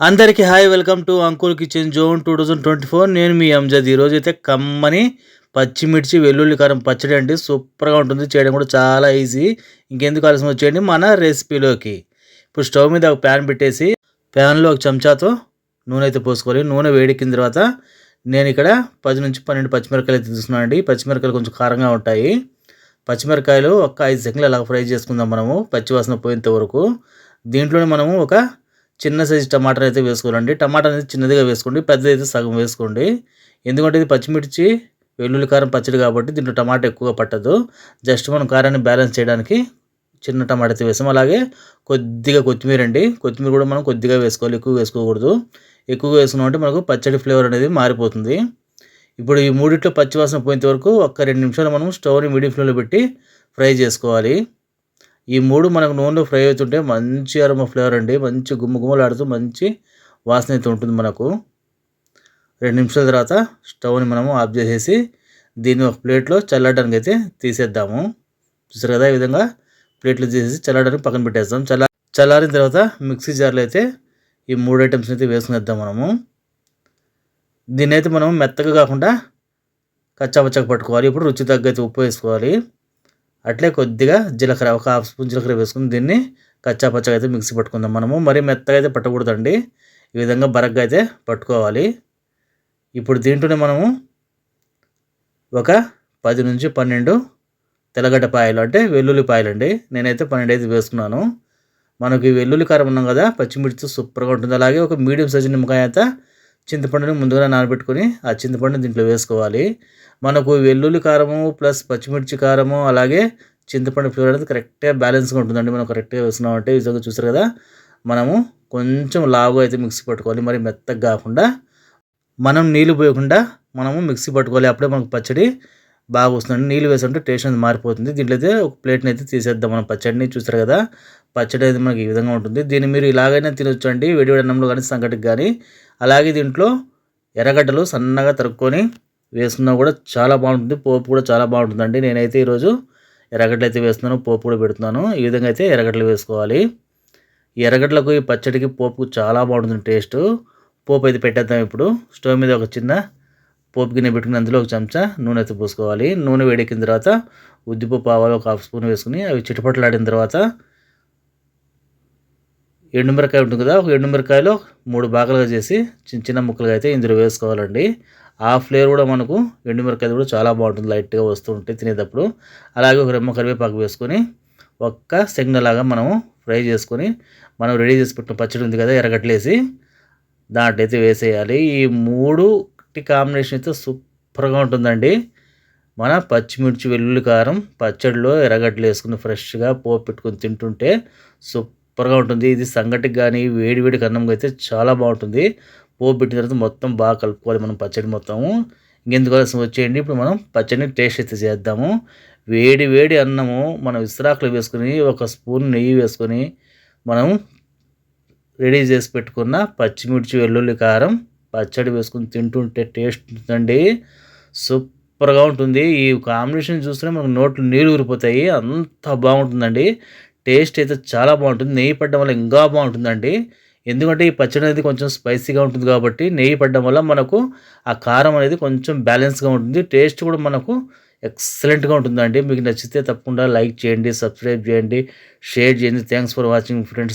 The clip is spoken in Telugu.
అందరికీ hi welcome to uncle kitchen zone two thousand twenty four. నేను మీ అంజద్. ఈరోజు అయితే కమ్మని పచ్చిమిర్చి వెల్లుల్లి కారం పచ్చడి అండి. సూపర్గా ఉంటుంది. చేయడం కూడా చాలా ఈజీ. ఇంకెందుకు ఆలస్యం వచ్చేయండి మన రెసిపీలోకి. ఇప్పుడు స్టవ్ మీద ఒక ప్యాన్ పెట్టేసి ప్యాన్లో ఒక చెంచాతో నూనె అయితే పోసుకోవాలి. నూనె వేడెక్కిన తర్వాత నేను ఇక్కడ పది నుంచి పన్నెండు పచ్చిమిరకాయలు అయితే తీసుకున్నాను అండి పచ్చిమిరకాయలు కొంచెం కారంగా ఉంటాయి. పచ్చిమిరకాయలు ఒక ఐదు సెకండ్లు అలా ఫ్రై చేసుకుందాం మనము. పచ్చివాసన పోయేంత వరకు దీంట్లోనే మనము ఒక చిన్న సైజు టమాటా అయితే వేసుకోవాలండి. టమాటా అనేది చిన్నదిగా వేసుకోండి పెద్దది అయితే సగం వేసుకోండి. ఎందుకంటే ఇది పచ్చిమిర్చి వెల్లుల్లి కారం పచ్చడి కాబట్టి దీంట్లో టమాటా ఎక్కువగా పట్టదు. జస్ట్ మనం కారాన్ని బ్యాలెన్స్ చేయడానికి చిన్న టమాటా అయితే వేసాం అలాగే కొద్దిగా కొత్తిమీర అండి. కొత్తిమీర కూడా మనం కొద్దిగా వేసుకోవాలి ఎక్కువ వేసుకోకూడదు. ఎక్కువగా వేసుకున్నాం అంటే మనకు పచ్చడి ఫ్లేవర్ అనేది మారిపోతుంది. ఇప్పుడు ఈ మూడిట్లో పచ్చివాసన పోయేంత వరకు ఒక్క రెండు నిమిషాలు మనం స్టవ్ని మీడియం ఫ్లేమ్లో పెట్టి ఫ్రై చేసుకోవాలి. ఈ మూడు మనకు నూనెలో ఫ్రై అవుతుంటే మంచి అరమ ఫ్లేవర్ అండి. మంచి గుమ్మగుమ్మలాడుతూ మంచి వాసన అయితే ఉంటుంది మనకు. రెండు నిమిషాల తర్వాత స్టవ్ని మనము ఆఫ్ చేసేసి దీన్ని ఒక ప్లేట్లో చల్లడానికి అయితే తీసేద్దాము. చూసారు కదా ఈ విధంగా ప్లేట్లు తీసేసి చల్లడానికి పక్కన పెట్టేస్తాం చల్ల చల్లారిన తర్వాత మిక్సీ జార్లో అయితే ఈ మూడు ఐటమ్స్ అయితే వేసుకునేద్దాం మనము. దీన్ని అయితే మనం మెత్తగా కాకుండా కచ్చాపచ్చగా పట్టుకోవాలి. ఇప్పుడు రుచి తగ్గైతే ఉప్పు వేసుకోవాలి. అట్లే కొద్దిగా జీలకర్ర ఒక హాఫ్ స్పూన్ జీలకర్ర వేసుకుని దీన్ని కచ్చా పచ్చగా అయితే మిక్సీ పట్టుకుందాం మనము. మరీ మెత్తగా అయితే పట్టకూడదండి. ఈ విధంగా బరగ్గా అయితే పట్టుకోవాలి. ఇప్పుడు దీంట్లోనే మనము ఒక పది నుంచి పన్నెండు తెల్లగడ్డ పాయలు అంటే వెల్లుల్లి పాయలు అండి నేనైతే పన్నెండు అయితే వేసుకున్నాను. మనకి వెల్లుల్లి కారం ఉన్నాం కదా పచ్చిమిర్చి సూపర్గా ఉంటుంది. అలాగే ఒక మీడియం సైజు నిమ్మకాయ అయితే చింతపండుని ముందుగా నానబెట్టుకొని ఆ చింతపండుని దీంట్లో వేసుకోవాలి. మనకు వెల్లుల్లి కారము ప్లస్ పచ్చిమిర్చి కారము అలాగే చింతపండు ఫ్లేవర్ అనేది కరెక్ట్గా బ్యాలెన్స్గా ఉంటుందండి. మనం కరెక్ట్గా వేస్తున్నామంటే ఈ విధంగా చూసారు కదా మనము కొంచెం లావుగా అయితే మిక్సీ పట్టుకోవాలి. మరి మెత్తగా కాకుండా మనం నీళ్ళు పోయకుండా మనము మిక్సీ పట్టుకోవాలి. అప్పుడే మనకు పచ్చడి బాగా వస్తుంది నీళ్ళు వేసుకుంటే టేస్ట్ అనేది మారిపోతుంది. దీంట్లో అయితే ఒక ప్లేట్ని అయితే తీసేద్దాం మనం పచ్చడిని. చూసారు కదా పచ్చడి అయితే మనకి ఈ విధంగా ఉంటుంది. దీన్ని మీరు ఇలాగైనా తినొచ్చు అండి. వేడివేడి అన్నంలో కానీ సంకటికి కానీ. అలాగే దీంట్లో ఎర్రగడ్డలు సన్నగా తరుక్కొని వేసుకున్నా కూడా చాలా బాగుంటుంది. పోపు కూడా చాలా బాగుంటుందండి. నేనైతే ఈరోజు ఎర్రగడ్డలు అయితే వేస్తున్నాను. పోపు కూడా పెడుతున్నాను. ఈ విధంగా అయితే ఎర్రగడ్డలు వేసుకోవాలి. ఎర్రగడ్డలకు ఈ పచ్చడికి పోపు చాలా బాగుంటుంది టేస్ట్. పోపు అయితే పెట్టేద్దాం ఇప్పుడు. స్టవ్ మీద ఒక చిన్న పోపు గిన్నె పెట్టుకుని అందులో ఒక చెంచా నూనె అయితే పోసుకోవాలి. నూనె వేడెక్కిన తర్వాత ఉద్దిపప్పు ఆవాలు ఒక హాఫ్ స్పూన్ వేసుకుని అవి చిటపట్లాడిన తర్వాత ఎండుమిరకాయ ఉంటుంది కదా ఒక ఎండుమిరకాయలో మూడు భాగాలుగా చేసి చిన్న చిన్న ముక్కలుగా అయితే ఇందులో వేసుకోవాలండి. ఆ ఫ్లేవర్ కూడా మనకు ఎండుమిరకాయ కూడా చాలా బాగుంటుంది లైట్గా వస్తూ ఉంటాయి తినేటప్పుడు. అలాగే ఒక రెమ్మ కరివేపాకు వేసుకొని ఒక్క సెగ్నలాగా మనము ఫ్రై చేసుకొని మనం రెడీ చేసి పెట్టిన పచ్చడి ఉంది కదా ఎరగట్లేసి దాంట్లో అయితే వేసేయాలి. ఈ మూడు కాంబినేషన్ అయితే సూపర్గా ఉంటుందండి. మన పచ్చిమిర్చి వెల్లుల్లి కారం పచ్చడిలో ఎరగడ్డలు వేసుకుని ఫ్రెష్గా పోపు పెట్టుకొని తింటుంటే సూపర్గా ఉంటుంది. ఇది సంగటికి కానీ వేడివేడికి అన్నం అయితే చాలా బాగుంటుంది. పోపు పెట్టిన తర్వాత మొత్తం బాగా కలుపుకోవాలి మనం పచ్చడి మొత్తము. ఇంకెందుకు వచ్చేయండి. ఇప్పుడు మనం పచ్చడిని టేస్ట్ అయితే చేద్దాము. వేడి వేడి అన్నము మనం విస్తరాకులు వేసుకొని ఒక స్పూన్ నెయ్యి వేసుకొని మనం రెడీ చేసి పెట్టుకున్న పచ్చిమిర్చి వెల్లుల్లి కారం పచ్చడి వేసుకుని తింటుంటే టేస్ట్ ఉంటుందండి. సూపర్గా ఉంటుంది. ఈ కాంబినేషన్ చూస్తేనే మనకు నోట్లు నీళ్ళు ఊరిపోతాయి. అంత బాగుంటుందండి. టేస్ట్ అయితే చాలా బాగుంటుంది. నెయ్యి పడడం వల్ల ఇంకా బాగుంటుందండి. ఎందుకంటే ఈ పచ్చడి అనేది కొంచెం స్పైసీగా ఉంటుంది కాబట్టి నెయ్యి పడడం వల్ల మనకు ఆ కారం అనేది కొంచెం బ్యాలెన్స్గా ఉంటుంది. టేస్ట్ కూడా మనకు ఎక్సలెంట్గా ఉంటుందండి. మీకు నచ్చితే తప్పకుండా లైక్ చేయండి సబ్స్క్రైబ్ చేయండి షేర్ చేయండి. Thanks for watching friends.